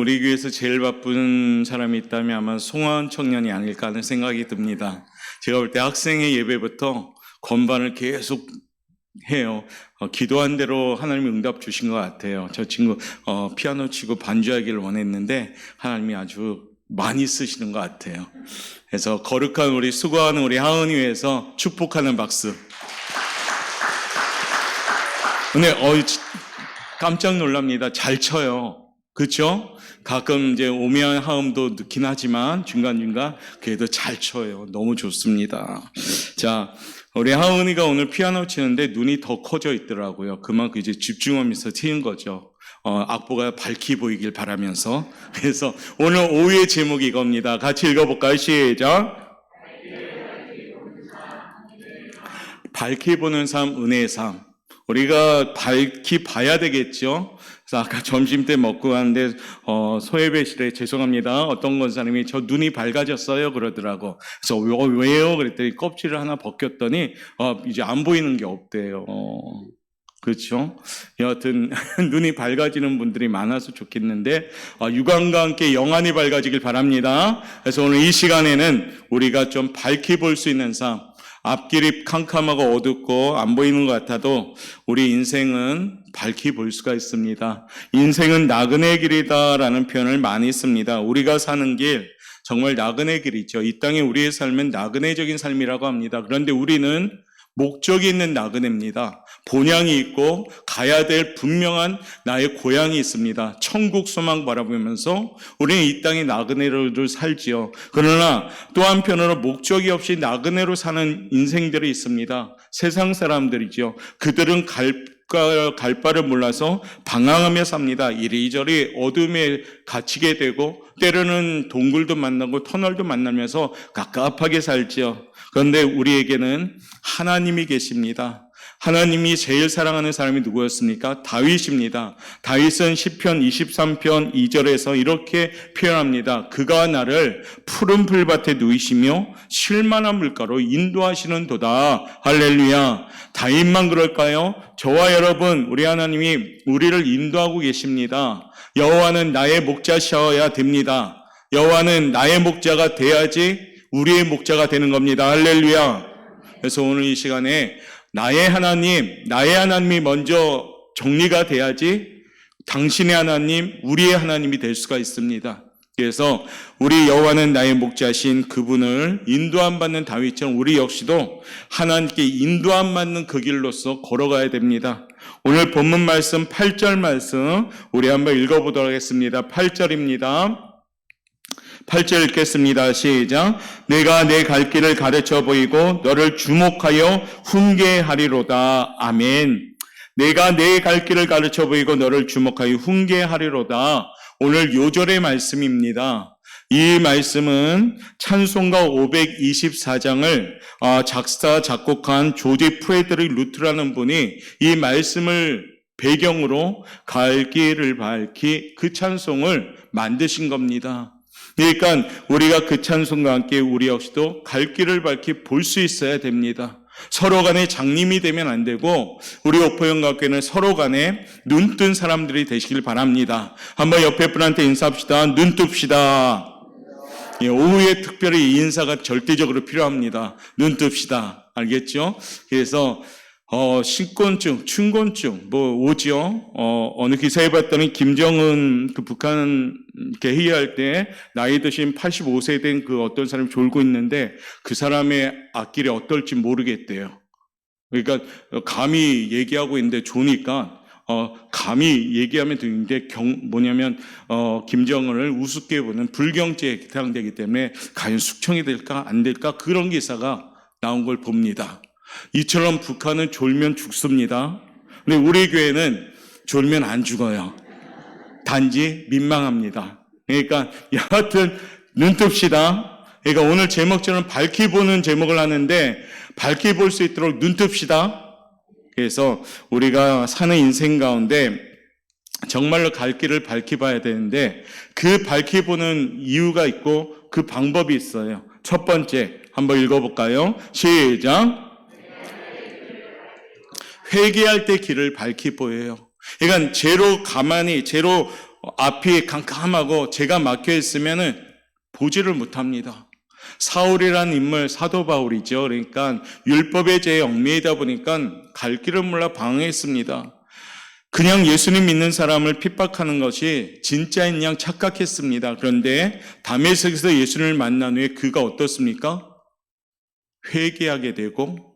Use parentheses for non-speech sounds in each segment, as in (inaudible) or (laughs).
우리 교회에서 제일 바쁜 사람이 있다면 아마 송환 청년이 아닐까 하는 생각이 듭니다. 제가 볼 때 학생의 예배부터 건반을 계속 해요. 어, 기도한 대로 하나님이 응답 주신 것 같아요. 저 친구 어, 피아노 치고 반주하기를 원했는데 하나님이 아주 많이 쓰시는 것 같아요. 그래서 거룩한 우리 수고하는 우리 하은이 위해서 축복하는 박수. 근데 어 깜짝 놀랍니다. 잘 쳐요. 그렇죠? 가끔 이제 하음도 넣긴 하지만 중간중간 그래도 잘 쳐요. 너무 좋습니다. 자, 우리 하은이가 오늘 피아노 치는데 눈이 더 커져 있더라고요. 그만큼 이제 집중하면서 치는 거죠. 어, 악보가 밝히 보이길 바라면서. 그래서 오늘 오후의 제목이 이겁니다. 같이 읽어볼까요? 시작. 밝히 보는 삶, 은혜의 삶. 우리가 밝히 봐야 되겠죠. 그래서 아까 점심 때 먹고 가는데 어, 소예배실에 죄송합니다. 어떤 권사님이 저 눈이 밝아졌어요 그러더라고. 그래서 왜- 왜요? 그랬더니 껍질을 하나 벗겼더니 어, 이제 안 보이는 게 없대요. 어, 그렇죠. 여하튼 (laughs) 눈이 밝아지는 분들이 많아서 좋겠는데 어, 육안과 함께 영안이 밝아지길 바랍니다. 그래서 오늘 이 시간에는 우리가 좀 밝히 볼 수 있는 삶. 앞길이 캄캄하고 어둡고 안 보이는 것 같아도 우리 인생은 밝히 볼 수가 있습니다. 인생은 나그네 길이다라는 표현을 많이 씁니다. 우리가 사는 길 정말 나그네 길이죠. 이 땅에 우리의 삶은 나그네적인 삶이라고 합니다. 그런데 우리는 목적이 있는 나그네입니다. 본향이 있고 가야 될 분명한 나의 고향이 있습니다. 천국 소망 바라보면서 우리는 이 땅에 나그네로 살지요. 그러나 또 한편으로 목적이 없이 나그네로 사는 인생들이 있습니다. 세상 사람들이죠. 그들은 갈, 갈 바를 몰라서 방황하며 삽니다. 이리저리 어둠에 갇히게 되고 때로는 동굴도 만나고 터널도 만나면서 갑갑하게 살지요. 그런데 우리에게는 하나님이 계십니다. 하나님이 제일 사랑하는 사람이 누구였습니까? 다윗입니다. 다윗은 시편 23편 2절에서 이렇게 표현합니다. 그가 나를 푸른 풀밭에 누이시며 쉴만한 물가로 인도하시는 도다. 할렐루야. 다윗만 그럴까요? 저와 여러분, 우리 하나님이 우리를 인도하고 계십니다. 여호와는 나의 목자셔야 됩니다. 여호와는 나의 목자가 돼야지 우리의 목자가 되는 겁니다. 할렐루야. 그래서 오늘 이 시간에 나의 하나님, 나의 하나님이 먼저 정리가 돼야지 당신의 하나님, 우리의 하나님이 될 수가 있습니다. 그래서 우리 여호와는 나의 목자신 그분을 인도함 받는 다윗처럼 우리 역시도 하나님께 인도함 받는 그 길로서 걸어가야 됩니다. 오늘 본문 말씀 8절 말씀 우리 한번 읽어보도록 하겠습니다. 8절입니다. 8절 읽겠습니다. 시작. 내가 내 갈 길을 가르쳐 보이고 너를 주목하여 훈계하리로다. 아멘. 내가 내 갈 길을 가르쳐 보이고 너를 주목하여 훈계하리로다. 오늘 요절의 말씀입니다. 이 말씀은 찬송가 524장을 아, 작사 작곡한 조지 프레드리 루트라는 분이 이 말씀을 배경으로 갈 길을 밝히 그 찬송을 만드신 겁니다. 그러니까 우리가 그 찬송과 함께 우리 역시도 갈 길을 밝히 볼 수 있어야 됩니다. 서로 간에 장님이 되면 안 되고 우리 오포영학교는 서로 간에 눈 뜬 사람들이 되시길 바랍니다. 한번 옆에 분한테 인사합시다. 눈 뜹시다. 예, 오후에 특별히 이 인사가 절대적으로 필요합니다. 눈 뜹시다. 알겠죠? 그래서 어, 신권증, 춘권증, 뭐, 오죠? 어, 어느 기사에 봤더니 김정은 그 북한 회의할 때 나이 드신 85세 된 그 어떤 사람이 졸고 있는데 그 사람의 앞길이 어떨지 모르겠대요. 그러니까 감히 얘기하고 있는데 좋으니까 어, 감히 얘기하면 되는데 경, 뭐냐면, 어, 김정은을 우습게 보는 불경죄에 해당되기 때문에 과연 숙청이 될까, 안 될까, 그런 기사가 나온 걸 봅니다. 이처럼 북한은 졸면 죽습니다. 근데 우리 교회는 졸면 안 죽어요. 단지 민망합니다. 그러니까 여하튼 눈 뜹시다. 그러니까 오늘 제목처럼 밝히 보는 제목을 하는데 밝히 볼 수 있도록 눈 뜹시다. 그래서 우리가 사는 인생 가운데 정말로 갈 길을 밝히 봐야 되는데 그 밝히 보는 이유가 있고 그 방법이 있어요. 첫 번째 한번 읽어볼까요? 시작. 회개할 때 길을 밝히 보여요. 그러니까 죄로 가만히 죄로 앞이 캄캄하고 제가 막혀 있으면은 보지를 못합니다. 사울이라는 인물 사도 바울이죠. 그러니까 율법의 죄에 얽매이다 보니까 갈 길을 몰라 방황했습니다. 그냥 예수님 믿는 사람을 핍박하는 것이 진짜인 양 착각했습니다. 그런데 담에색에서 예수님을 만난 후에 그가 어떻습니까? 회개하게 되고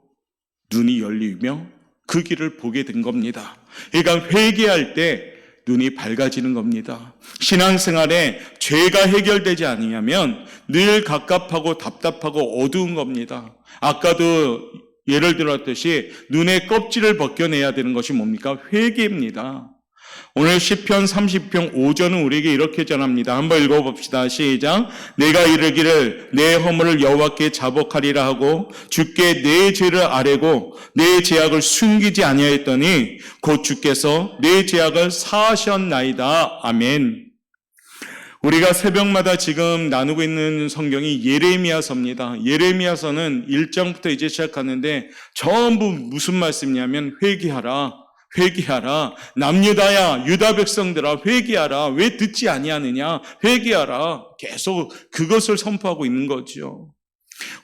눈이 열리며 그 길을 보게 된 겁니다. 그러니까 회개할 때 눈이 밝아지는 겁니다. 신앙생활에 죄가 해결되지 않으면 늘 갑갑하고 답답하고 어두운 겁니다. 아까도 예를 들었듯이 눈의 껍질을 벗겨내야 되는 것이 뭡니까? 회개입니다. 오늘 시편 30편 5절은 우리에게 이렇게 전합니다. 한번 읽어봅시다. 시작. 내가 이르기를 내 허물을 여호와께 자복하리라 하고 주께 내 죄를 아뢰고 내 죄악을 숨기지 아니하였더니 곧 주께서 내 죄악을 사하셨나이다. 아멘. 우리가 새벽마다 지금 나누고 있는 성경이 예레미야서입니다. 예레미야서는 1장부터 이제 시작하는데 전부 무슨 말씀이냐면 회개하라. 회개하라. 남유다야, 유다 백성들아, 회개하라. 왜 듣지 아니하느냐? 회개하라. 계속 그것을 선포하고 있는 거죠.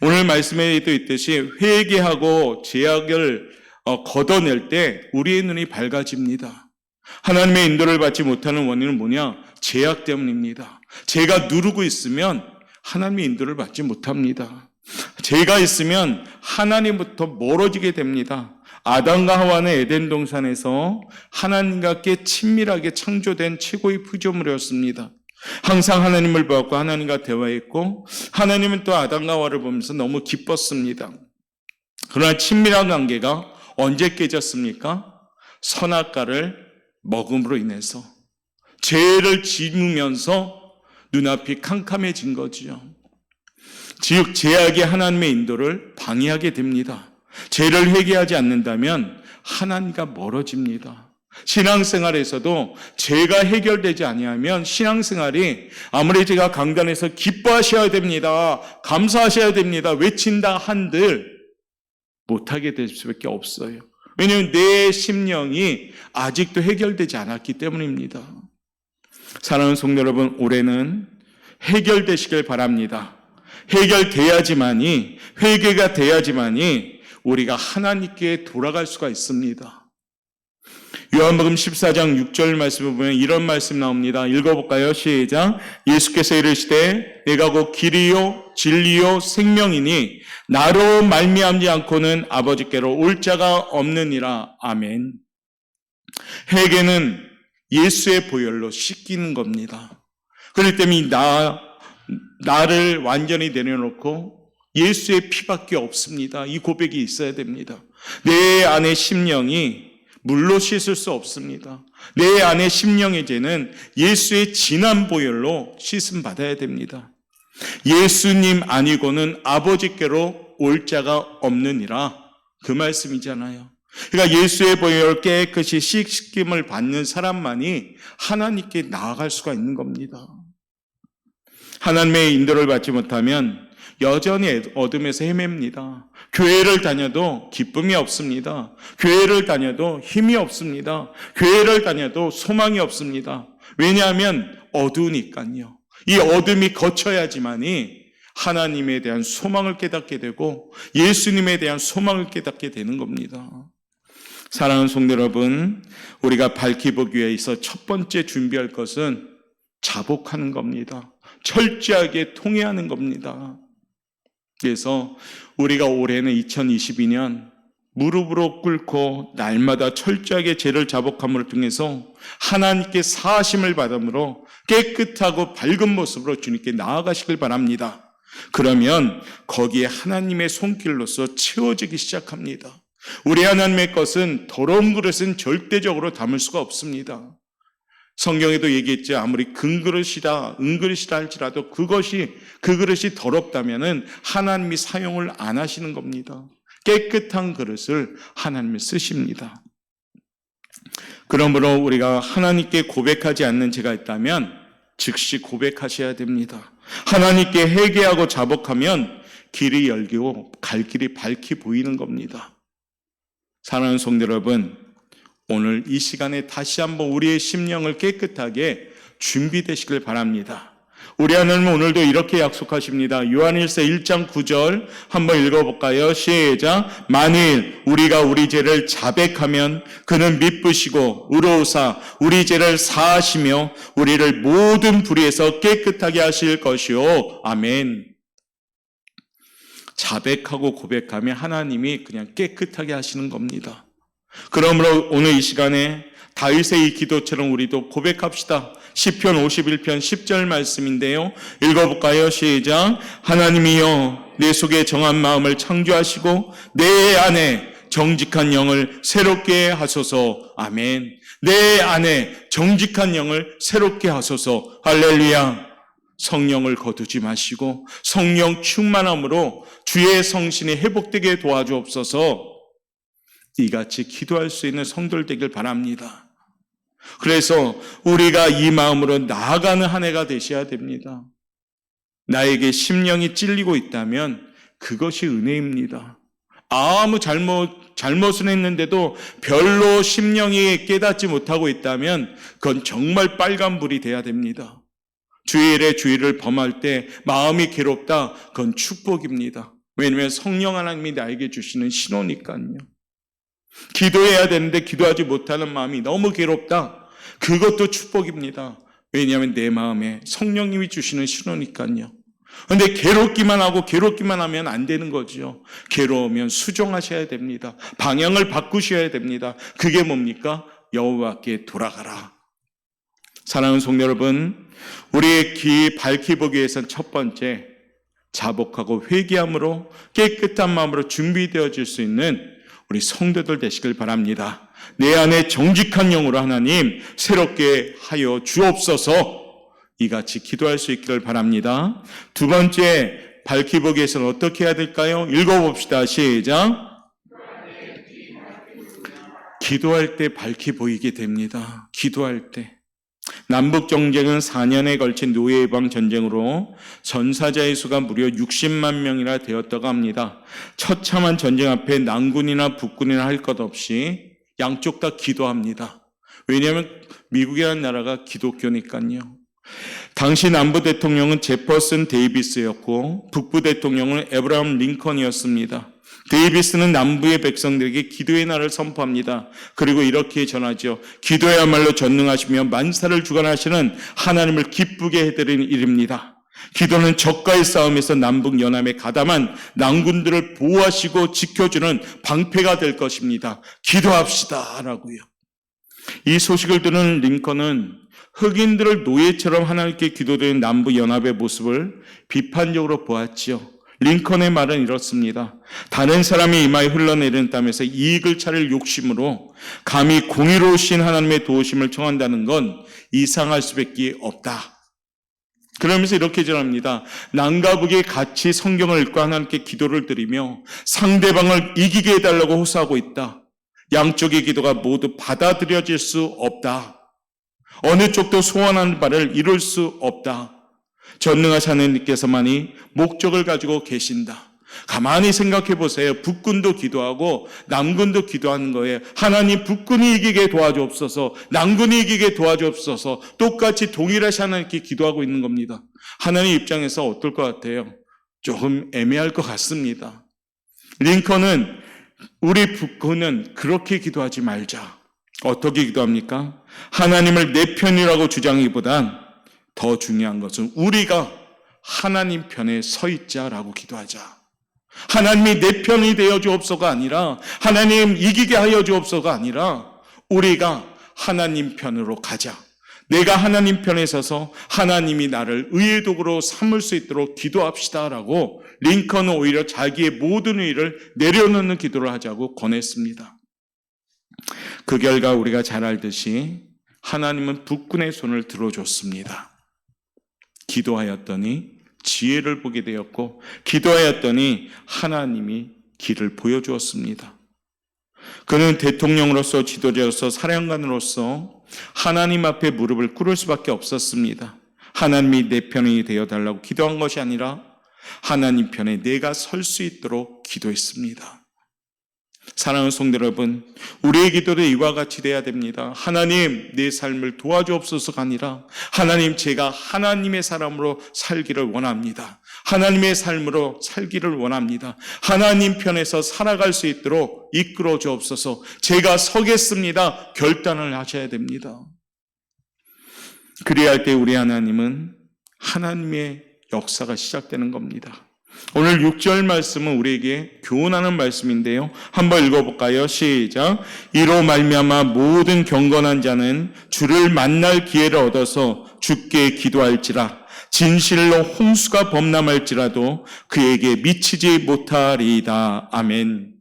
오늘 말씀에도 있듯이 회개하고 제약을 어, 걷어낼 때 우리의 눈이 밝아집니다. 하나님의 인도를 받지 못하는 원인은 뭐냐? 제약 때문입니다. 제가 누르고 있으면 하나님의 인도를 받지 못합니다. 제가 있으면 하나님부터 멀어지게 됩니다. 아담과 하와는 에덴 동산에서 하나님과 함께 친밀하게 창조된 최고의 피조물이었습니다. 항상 하나님을 보았고 하나님과 대화했고 하나님은 또 아담과 하와를 보면서 너무 기뻤습니다. 그러나 친밀한 관계가 언제 깨졌습니까? 선악과를 먹음으로 인해서 죄를 지으면서 눈앞이 캄캄해진 거지요. 즉 제약이 하나님의 인도를 방해하게 됩니다. 죄를 회개하지 않는다면 하나님과 멀어집니다. 신앙생활에서도 죄가 해결되지 아니하면 신앙생활이 아무리 제가 강단에서 기뻐하셔야 됩니다. 감사하셔야 됩니다. 외친다 한들 못하게 될 수밖에 없어요. 왜냐하면 내 심령이 아직도 해결되지 않았기 때문입니다. 사랑하는 성도 여러분, 올해는 해결되시길 바랍니다. 해결돼야지만이, 회개가 돼야지만이 우리가 하나님께 돌아갈 수가 있습니다. 요한복음 14장 6절 말씀을 보면 이런 말씀 나옵니다. 읽어볼까요? 시작. 예수께서 이르시되 내가 곧 길이요 진리요 생명이니 나로 말미암지 않고는 아버지께로 올 자가 없느니라. 아멘. 회개는 예수의 보혈로 씻기는 겁니다. 그렇기 때문에 나 나를 완전히 내려놓고 예수의 피밖에 없습니다. 이 고백이 있어야 됩니다. 내 안의 심령이 물로 씻을 수 없습니다. 내 안의 심령의 죄는 예수의 진한 보혈로 씻음 받아야 됩니다. 예수님 아니고는 아버지께로 올 자가 없느니라 그 말씀이잖아요. 그러니까 예수의 보혈 깨끗이 씻김을 받는 사람만이 하나님께 나아갈 수가 있는 겁니다. 하나님의 인도를 받지 못하면 여전히 어둠에서 헤맵니다. 교회를 다녀도 기쁨이 없습니다. 교회를 다녀도 힘이 없습니다. 교회를 다녀도 소망이 없습니다. 왜냐하면 어두우니까요. 이 어둠이 거쳐야지만이 하나님에 대한 소망을 깨닫게 되고 예수님에 대한 소망을 깨닫게 되는 겁니다. 사랑하는 성도 여러분, 우리가 밝히 보기 위해서 첫 번째 준비할 것은 자복하는 겁니다. 철저하게 통회하는 겁니다. 그래서 우리가 올해는 2022년 무릎으로 꿇고 날마다 철저하게 죄를 자복함을 통해서 하나님께 사하심을 받음으로 깨끗하고 밝은 모습으로 주님께 나아가시길 바랍니다. 그러면 거기에 하나님의 손길로서 채워지기 시작합니다. 우리 하나님의 것은 더러운 그릇은 절대적으로 담을 수가 없습니다. 성경에도 얘기했죠. 아무리 금그릇이라 은그릇이라 할지라도 그것이 그 그릇이 더럽다면은 하나님이 사용을 안 하시는 겁니다. 깨끗한 그릇을 하나님이 쓰십니다. 그러므로 우리가 하나님께 고백하지 않는 죄가 있다면 즉시 고백하셔야 됩니다. 하나님께 회개하고 자복하면 길이 열리고 갈 길이 밝히 보이는 겁니다. 사랑하는 성도 여러분, 오늘 이 시간에 다시 한번 우리의 심령을 깨끗하게 준비되시길 바랍니다. 우리 하나님은 오늘도 이렇게 약속하십니다. 요한일서 1장 9절 한번 읽어볼까요? 시작. 만일 우리가 우리 죄를 자백하면 그는 미쁘시고 의로우사 우리 죄를 사하시며 우리를 모든 불의에서 깨끗하게 하실 것이요. 아멘. 자백하고 고백하면 하나님이 그냥 깨끗하게 하시는 겁니다. 그러므로 오늘 이 시간에 다윗의 이 기도처럼 우리도 고백합시다. 시편 51편 10절 말씀인데요. 읽어볼까요? 시작. 하나님이여 내 속에 정한 마음을 창조하시고 내 안에 정직한 영을 새롭게 하소서. 아멘. 내 안에 정직한 영을 새롭게 하소서. 할렐루야. 성령을 거두지 마시고 성령 충만함으로 주의 성신이 회복되게 도와주옵소서. 이같이 기도할 수 있는 성들 되길 바랍니다. 그래서 우리가 이 마음으로 나아가는 한 해가 되셔야 됩니다. 나에게 심령이 찔리고 있다면 그것이 은혜입니다. 아무 잘못, 잘못은 했는데도 별로 심령이 깨닫지 못하고 있다면 그건 정말 빨간불이 돼야 됩니다. 주일에 주일을 범할 때 마음이 괴롭다. 그건 축복입니다. 왜냐하면 성령 하나님이 나에게 주시는 신호니까요. 기도해야 되는데 기도하지 못하는 마음이 너무 괴롭다. 그것도 축복입니다. 왜냐하면 내 마음에 성령님이 주시는 신호니까요. 근데 괴롭기만 하고 괴롭기만 하면 안 되는 거죠. 괴로우면 수정하셔야 됩니다. 방향을 바꾸셔야 됩니다. 그게 뭡니까? 여호와께 돌아가라. 사랑하는 송 여러분, 우리의 귀 밝히 보기 위해선 첫 번째 자복하고 회개함으로 깨끗한 마음으로 준비되어질 수 있는 우리 성도들 되시길 바랍니다. 내 안에 정직한 영으로 하나님 새롭게 하여 주옵소서 이같이 기도할 수 있기를 바랍니다. 두 번째 밝히 보기 위해서는 어떻게 해야 될까요? 읽어봅시다. 시작. 기도할 때 밝히 보이게 됩니다. 기도할 때. 남북 정쟁은 4년에 걸친 노예 예방 전쟁으로 전사자의 수가 무려 60만 명이나 되었다고 합니다. 처참한 전쟁 앞에 남군이나 북군이나 할 것 없이 양쪽 다 기도합니다. 왜냐하면 미국이라는 나라가 기독교니까요. 당시 남부 대통령은 제퍼슨 데이비스였고 북부 대통령은 에브라함 링컨이었습니다. 데이비스는 남부의 백성들에게 기도의 날을 선포합니다. 그리고 이렇게 전하죠. 기도야말로 전능하시며 만사를 주관하시는 하나님을 기쁘게 해드리는 일입니다. 기도는 적과의 싸움에서 남북 연합에 가담한 난군들을 보호하시고 지켜주는 방패가 될 것입니다. 기도합시다라고요. 이 소식을 들은 링컨은 흑인들을 노예처럼 하나님께 기도드리는 남북 연합의 모습을 비판적으로 보았지요. 링컨의 말은 이렇습니다. 다른 사람이 이마에 흘러내리는 땀에서 이익을 차릴 욕심으로 감히 공의로우신 하나님의 도우심을 청한다는 건 이상할 수밖에 없다. 그러면서 이렇게 전합니다. 남과 북이 같이 성경을 읽고 하나님께 기도를 드리며 상대방을 이기게 해달라고 호소하고 있다. 양쪽의 기도가 모두 받아들여질 수 없다. 어느 쪽도 소원하는 바를 이룰 수 없다. 전능하신 하나님께서만이 목적을 가지고 계신다. 가만히 생각해 보세요. 북군도 기도하고 남군도 기도하는 거예요. 하나님 북군이 이기게 도와주옵소서. 남군이 이기게 도와주옵소서. 똑같이 동일하신 하나님께 기도하고 있는 겁니다. 하나님 입장에서 어떨 것 같아요? 조금 애매할 것 같습니다. 링컨은 우리 북군은 그렇게 기도하지 말자. 어떻게 기도합니까? 하나님을 내 편이라고 주장하기보단 더 중요한 것은 우리가 하나님 편에 서 있자라고 기도하자. 하나님이 내 편이 되어 주옵소가 아니라 하나님 이기게 하여 주옵소가 아니라 우리가 하나님 편으로 가자. 내가 하나님 편에 서서 하나님이 나를 의의 도구로 삼을 수 있도록 기도합시다라고 링컨은 오히려 자기의 모든 의를 내려놓는 기도를 하자고 권했습니다. 그 결과 우리가 잘 알듯이 하나님은 북군의 손을 들어줬습니다. 기도하였더니 지혜를 보게 되었고 기도하였더니 하나님이 길을 보여주었습니다. 그는 대통령으로서 지도자로서 사령관으로서 하나님 앞에 무릎을 꿇을 수밖에 없었습니다. 하나님이 내 편이 되어 달라고 기도한 것이 아니라 하나님 편에 내가 설 수 있도록 기도했습니다. 사랑하는 성도 여러분, 우리의 기도도 이와 같이 돼야 됩니다. 하나님, 내 삶을 도와주옵소서가 아니라 하나님, 제가 하나님의 사람으로 살기를 원합니다. 하나님의 삶으로 살기를 원합니다. 하나님 편에서 살아갈 수 있도록 이끌어 주옵소서. 제가 서겠습니다. 결단을 하셔야 됩니다. 그리할 때 우리 하나님은 하나님의 역사가 시작되는 겁니다. 오늘 6절 말씀은 우리에게 교훈하는 말씀인데요. 한번 읽어볼까요? 시작. 이로 말미암아 모든 경건한 자는 주를 만날 기회를 얻어서 주께 기도할지라. 진실로 홍수가 범람할지라도 그에게 미치지 못하리이다. 아멘.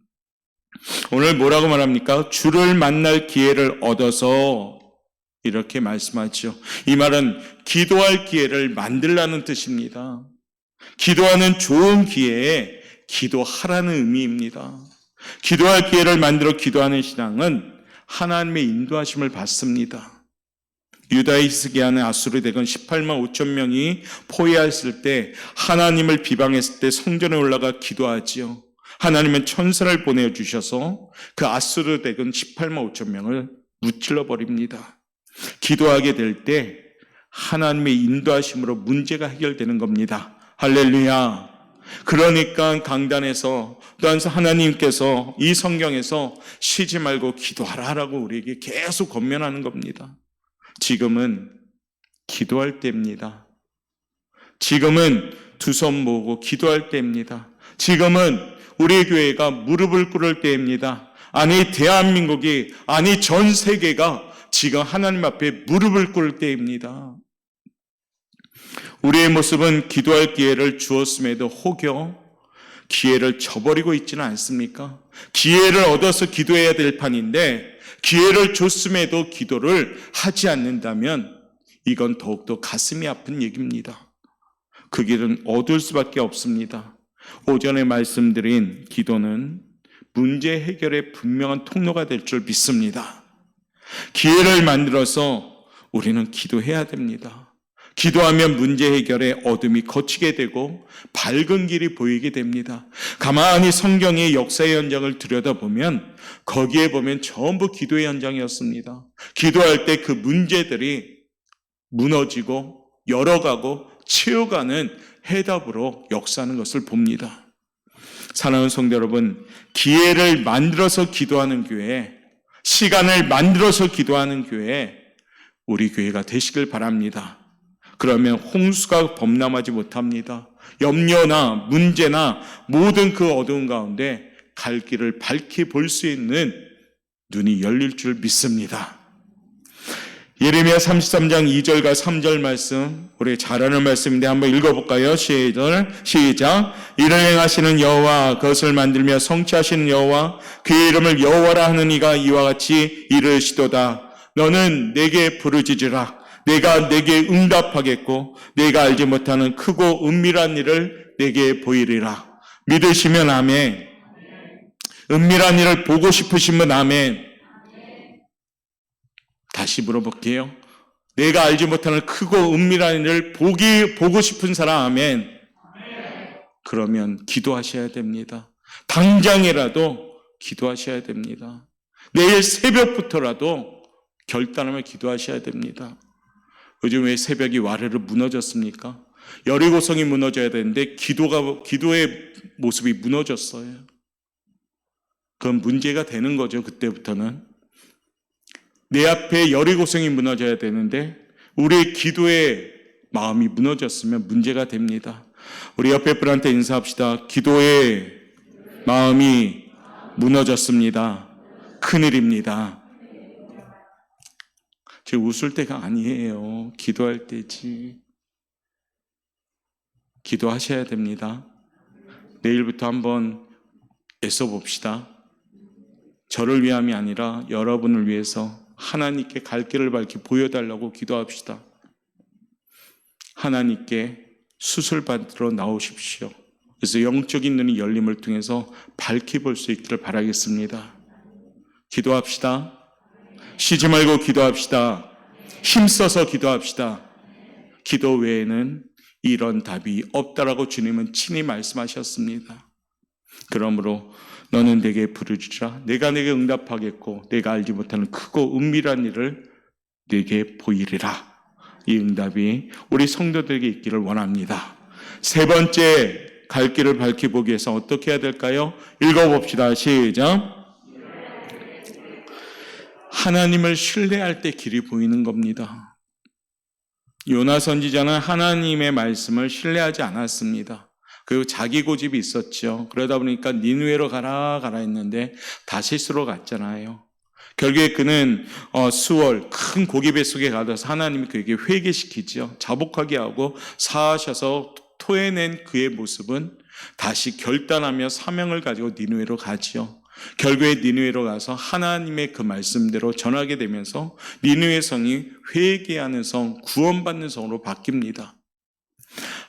오늘 뭐라고 말합니까? 주를 만날 기회를 얻어서 이렇게 말씀하죠. 이 말은 기도할 기회를 만들라는 뜻입니다. 기도하는 좋은 기회에 기도하라는 의미입니다. 기도할 기회를 만들어 기도하는 신앙은 하나님의 인도하심을 받습니다. 유다의 히스기야는 아수르 대군 18만 5천 명이 포위했을 때 하나님을 비방했을 때 성전에 올라가 기도하지요. 하나님은 천사를 보내주셔서 그 아수르 대군 18만 5천 명을 무찔러 버립니다. 기도하게 될 때 하나님의 인도하심으로 문제가 해결되는 겁니다. 할렐루야. 그러니까 강단에서 또한 하나님께서 이 성경에서 쉬지 말고 기도하라라고 우리에게 계속 권면하는 겁니다. 지금은 기도할 때입니다. 지금은 두 손 모으고 기도할 때입니다. 지금은 우리 교회가 무릎을 꿇을 때입니다. 아니 대한민국이 아니 전 세계가 지금 하나님 앞에 무릎을 꿇을 때입니다. 우리의 모습은 기도할 기회를 주었음에도 혹여 기회를 저버리고 있지는 않습니까? 기회를 얻어서 기도해야 될 판인데 기회를 줬음에도 기도를 하지 않는다면 이건 더욱더 가슴이 아픈 얘기입니다. 그 길은 어두울 수밖에 없습니다. 오전에 말씀드린 기도는 문제 해결의 분명한 통로가 될 줄 믿습니다. 기회를 만들어서 우리는 기도해야 됩니다. 기도하면 문제 해결의 어둠이 거치게 되고 밝은 길이 보이게 됩니다. 가만히 성경의 역사의 현장을 들여다보면 거기에 보면 전부 기도의 현장이었습니다. 기도할 때 그 문제들이 무너지고 열어가고 치유가는 해답으로 역사하는 것을 봅니다. 사랑하는 성도 여러분, 기회를 만들어서 기도하는 교회, 시간을 만들어서 기도하는 교회, 우리 교회가 되시길 바랍니다. 그러면 홍수가 범람하지 못합니다. 염려나 문제나 모든 그 어두운 가운데 갈 길을 밝히 볼 수 있는 눈이 열릴 줄 믿습니다. 예레미야 33장 2절과 3절 말씀 우리 잘 아는 말씀인데 한번 읽어볼까요? 시절 시작 이를 행하시는 여호와 그것을 만들며 성취하시는 여호와 그의 이름을 여호와라 하는 이가 이와 같이 이르시도다 너는 내게 부르짖으라 내가 내게 응답하겠고 내가 알지 못하는 크고 은밀한 일을 내게 보이리라 믿으시면 아멘 은밀한 일을 보고 싶으시면 아멘 다시 물어볼게요. 내가 알지 못하는 크고 은밀한 일을 보기, 보고 싶은 사람, 아멘. 그러면 기도하셔야 됩니다. 당장이라도 기도하셔야 됩니다. 내일 새벽부터라도 결단하며 기도하셔야 됩니다. 요즘 왜 새벽이 와르르 무너졌습니까? 여리고성이 무너져야 되는데 기도가 기도의 모습이 무너졌어요. 그건 문제가 되는 거죠. 그때부터는 내 앞에 여리고성이 무너져야 되는데 우리의 기도의 마음이 무너졌으면 문제가 됩니다. 우리 옆에 분한테 인사합시다. 기도의 마음이 무너졌습니다. 큰일입니다. 제 웃을 때가 아니에요. 기도할 때지. 기도하셔야 됩니다. 내일부터 한번 애써 봅시다. 저를 위함이 아니라 여러분을 위해서 하나님께 갈 길을 밝히 보여달라고 기도합시다. 하나님께 수술 받으러 나오십시오. 그래서 영적인 눈이 열림을 통해서 밝히 볼 수 있기를 바라겠습니다. 기도합시다. 쉬지 말고 기도합시다. 힘써서 기도합시다. 기도 외에는 이런 답이 없다라고 주님은 친히 말씀하셨습니다. 그러므로 너는 내게 부르주라. 내가 내게 응답하겠고 내가 알지 못하는 크고 은밀한 일을 내게 보이리라. 이 응답이 우리 성도들에게 있기를 원합니다. 세 번째 갈 길을 밝혀보기 위해서 어떻게 해야 될까요? 읽어봅시다. 시작. 하나님을 신뢰할 때 길이 보이는 겁니다. 요나 선지자는 하나님의 말씀을 신뢰하지 않았습니다. 그리고 자기 고집이 있었죠. 그러다 보니까 니누에로 가라 가라 했는데 다시스로 갔잖아요. 결국에 그는 어, 수월 큰 고기 뱃속에 가둬서 하나님이 그에게 회개시키죠. 자복하게 하고 사하셔서 토해낸 그의 모습은 다시 결단하며 사명을 가지고 니누에로 가지요. 결국에 니누에로 가서 하나님의 그 말씀대로 전하게 되면서 니누의 성이 회개하는 성, 구원받는 성으로 바뀝니다.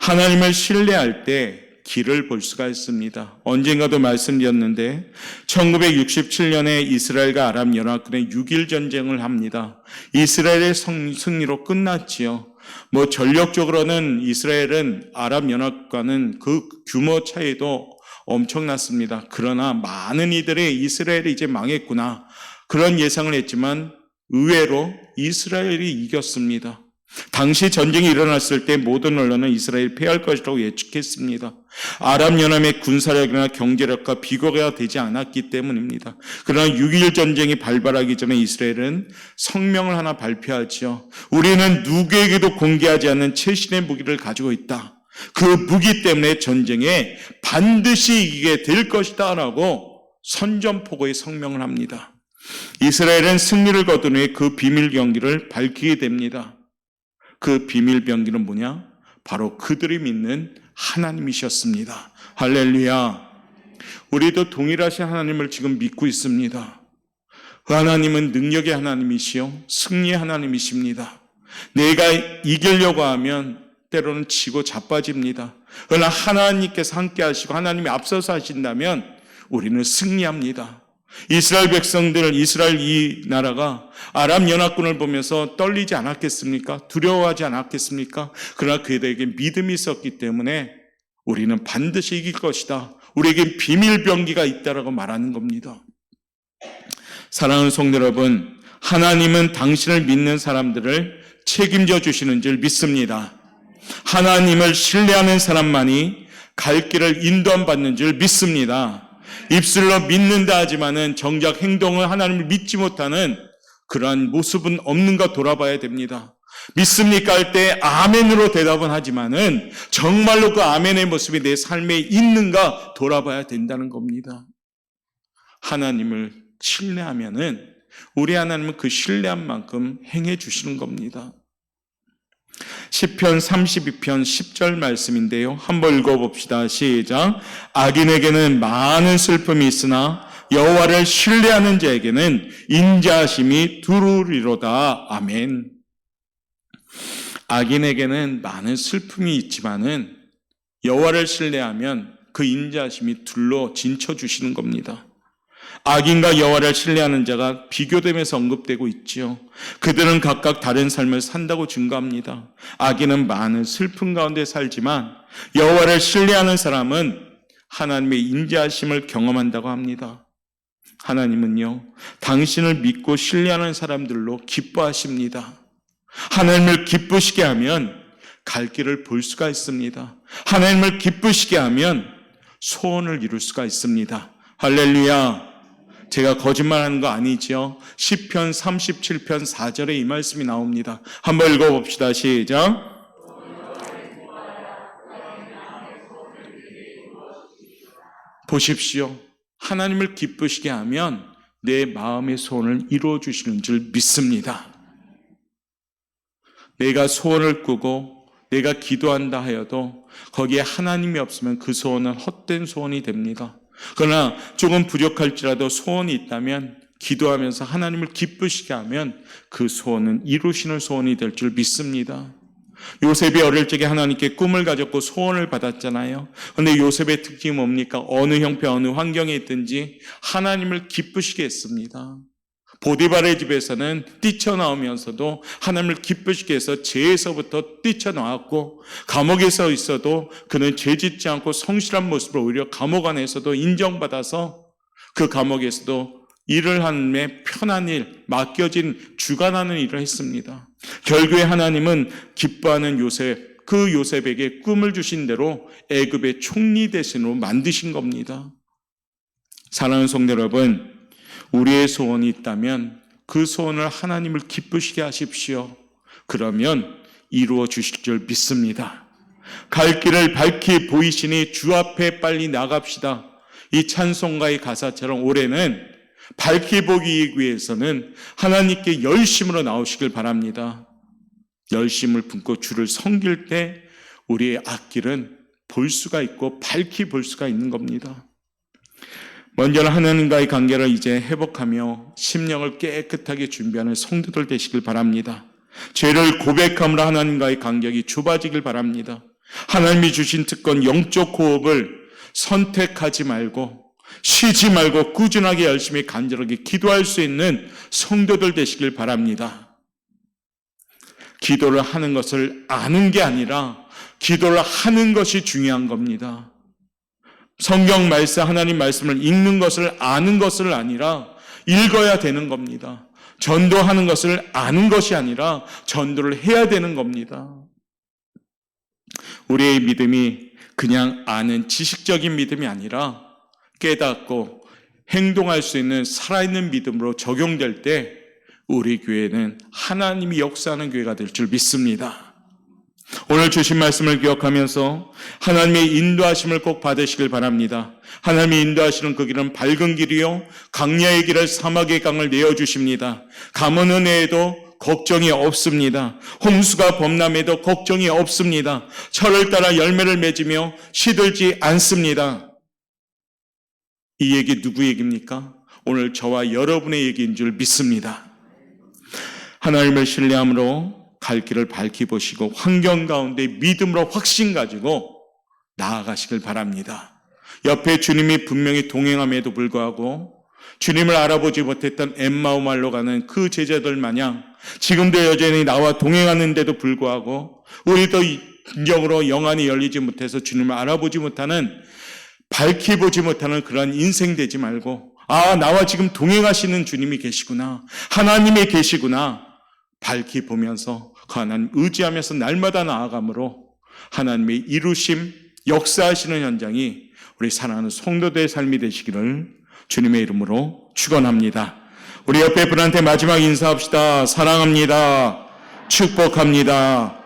하나님을 신뢰할 때 길을 볼 수가 있습니다. 언젠가도 말씀드렸는데 1967년에 이스라엘과 아랍 연합군의 6일 전쟁을 합니다. 이스라엘의 성- 승리로 끝났지요. 뭐 전력적으로는 이스라엘은 아랍 연합과는 그 규모 차이도 엄청났습니다. 그러나 많은 이들이 이스라엘이 이제 망했구나. 그런 예상을 했지만 의외로 이스라엘이 이겼습니다. 당시 전쟁이 일어났을 때 모든 언론은 이스라엘이 패할 것이라고 예측했습니다. 아랍연합의 군사력이나 경제력과 비교가 되지 않았기 때문입니다. 그러나 6.1 전쟁이 발발하기 전에 이스라엘은 성명을 하나 발표하지요. 우리는 누구에게도 공개하지 않는 최신의 무기를 가지고 있다. 그 무기 때문에 전쟁에 반드시 이기게 될 것이다 라고 선전포고의 성명을 합니다. 이스라엘은 승리를 거둔 후에 그 비밀 경기를 밝히게 됩니다. 그 비밀 병기는 뭐냐? 바로 그들이 믿는 하나님이셨습니다. 할렐루야. 우리도 동일하신 하나님을 지금 믿고 있습니다. 그 하나님은 능력의 하나님이시요. 승리의 하나님이십니다. 내가 이기려고 하면 때로는 지고 자빠집니다. 그러나 하나님께서 함께 하시고 하나님이 앞서서 하신다면 우리는 승리합니다. 이스라엘 백성들, 이스라엘 이 나라가 아랍 연합군을 보면서 떨리지 않았겠습니까? 두려워하지 않았겠습니까? 그러나 그들에게 믿음이 있었기 때문에 우리는 반드시 이길 것이다. 우리에게 비밀 병기가 있다라고 말하는 겁니다. 사랑하는 성도 여러분, 하나님은 당신을 믿는 사람들을 책임져 주시는 줄 믿습니다. 하나님을 신뢰하는 사람만이 갈 길을 인도함 받는 줄 믿습니다. 입술로 믿는다 하지만은 정작 행동을 하나님을 믿지 못하는 그러한 모습은 없는가 돌아봐야 됩니다. 믿습니까 할 때 아멘으로 대답은 하지만은 정말로 그 아멘의 모습이 내 삶에 있는가 돌아봐야 된다는 겁니다. 하나님을 신뢰하면은 우리 하나님은 그 신뢰한 만큼 행해 주시는 겁니다. 시편 32편 10절 말씀인데요. 한번 읽어 봅시다. 시작. 악인에게는 많은 슬픔이 있으나 여호와를 신뢰하는 자에게는 인자심이 두루리로다. 아멘. 악인에게는 많은 슬픔이 있지만은 여호와를 신뢰하면 그 인자심이 둘러 진쳐 주시는 겁니다. 악인과 여호와를 신뢰하는 자가 비교되면서 언급되고 있지요. 그들은 각각 다른 삶을 산다고 증거합니다. 악인은 많은 슬픔 가운데 살지만 여호와를 신뢰하는 사람은 하나님의 인자하심을 경험한다고 합니다. 하나님은요, 당신을 믿고 신뢰하는 사람들로 기뻐하십니다. 하나님을 기쁘시게 하면 갈 길을 볼 수가 있습니다. 하나님을 기쁘시게 하면 소원을 이룰 수가 있습니다. 할렐루야. 제가 거짓말하는 거 아니죠? 10편 37편 4절에 이 말씀이 나옵니다. 한번 읽어봅시다. 시작. 보십시오. 하나님을 기쁘시게 하면 내 마음의 소원을 이루어 주시는 줄 믿습니다. 내가 소원을 꾸고 내가 기도한다 하여도 거기에 하나님이 없으면 그 소원은 헛된 소원이 됩니다. 그러나 조금 부족할지라도 소원이 있다면 기도하면서 하나님을 기쁘시게 하면 그 소원은 이루시는 소원이 될 줄 믿습니다. 요셉이 어릴 적에 하나님께 꿈을 가졌고 소원을 받았잖아요. 그런데 요셉의 특징이 뭡니까? 어느 형편, 어느 환경에 있든지 하나님을 기쁘시게 했습니다. 보디발의 집에서는 뛰쳐나오면서도 하나님을 기쁘시게 해서 죄에서부터 뛰쳐나왔고 감옥에서 있어도 그는 죄짓지 않고 성실한 모습으로 오히려 감옥 안에서도 인정받아서 그 감옥에서도 일을 하는데 편한 일, 맡겨진 주관하는 일을 했습니다. 결국에 하나님은 기뻐하는 요셉, 그 요셉에게 꿈을 주신 대로 애굽의 총리 대신으로 만드신 겁니다. 사랑하는 성도 여러분, 우리의 소원이 있다면 그 소원을 하나님을 기쁘시게 하십시오. 그러면 이루어 주실 줄 믿습니다. 갈 길을 밝히 보이시니 주 앞에 빨리 나갑시다. 이 찬송가의 가사처럼 올해는 밝히 보기 위해서는 하나님께 열심으로 나오시길 바랍니다. 열심을 품고 주를 섬길 때 우리의 앞길은 볼 수가 있고 밝히 볼 수가 있는 겁니다. 먼저는 하나님과의 관계를 이제 회복하며 심령을 깨끗하게 준비하는 성도들 되시길 바랍니다. 죄를 고백함으로 하나님과의 간격이 좁아지길 바랍니다. 하나님이 주신 특권 영적 호흡을 선택하지 말고 쉬지 말고 꾸준하게 열심히 간절하게 기도할 수 있는 성도들 되시길 바랍니다. 기도를 하는 것을 아는 게 아니라 기도를 하는 것이 중요한 겁니다. 성경 말씀, 하나님 말씀을 읽는 것을 아는 것을 아니라 읽어야 되는 겁니다. 전도하는 것을 아는 것이 아니라 전도를 해야 되는 겁니다. 우리의 믿음이 그냥 아는 지식적인 믿음이 아니라 깨닫고 행동할 수 있는 살아있는 믿음으로 적용될 때 우리 교회는 하나님이 역사하는 교회가 될 줄 믿습니다. 오늘 주신 말씀을 기억하면서 하나님의 인도하심을 꼭 받으시길 바랍니다. 하나님이 인도하시는 그 길은 밝은 길이요 강야의 길을 사막의 강을 내어 주십니다. 가문 은혜에도 걱정이 없습니다. 홍수가 범람해도 걱정이 없습니다. 철을 따라 열매를 맺으며 시들지 않습니다. 이 얘기 누구 얘기입니까? 오늘 저와 여러분의 얘기인 줄 믿습니다. 하나님을 신뢰함으로 갈 길을 밝히 보시고 환경 가운데 믿음으로 확신 가지고 나아가시길 바랍니다. 옆에 주님이 분명히 동행함에도 불구하고 주님을 알아보지 못했던 엠마오 말로 가는 그 제자들 마냥 지금도 여전히 나와 동행하는데도 불구하고 우리도 인적으로 영안이 열리지 못해서 주님을 알아보지 못하는 밝히 보지 못하는 그런 인생 되지 말고 아 나와 지금 동행하시는 주님이 계시구나 하나님이 계시구나 밝히 보면서 그 하나님 의지하면서 날마다 나아감으로 하나님의 이루심 역사하시는 현장이 우리 사랑하는 성도들의 삶이 되시기를 주님의 이름으로 축원합니다. 우리 옆에 분한테 마지막 인사합시다. 사랑합니다. 축복합니다.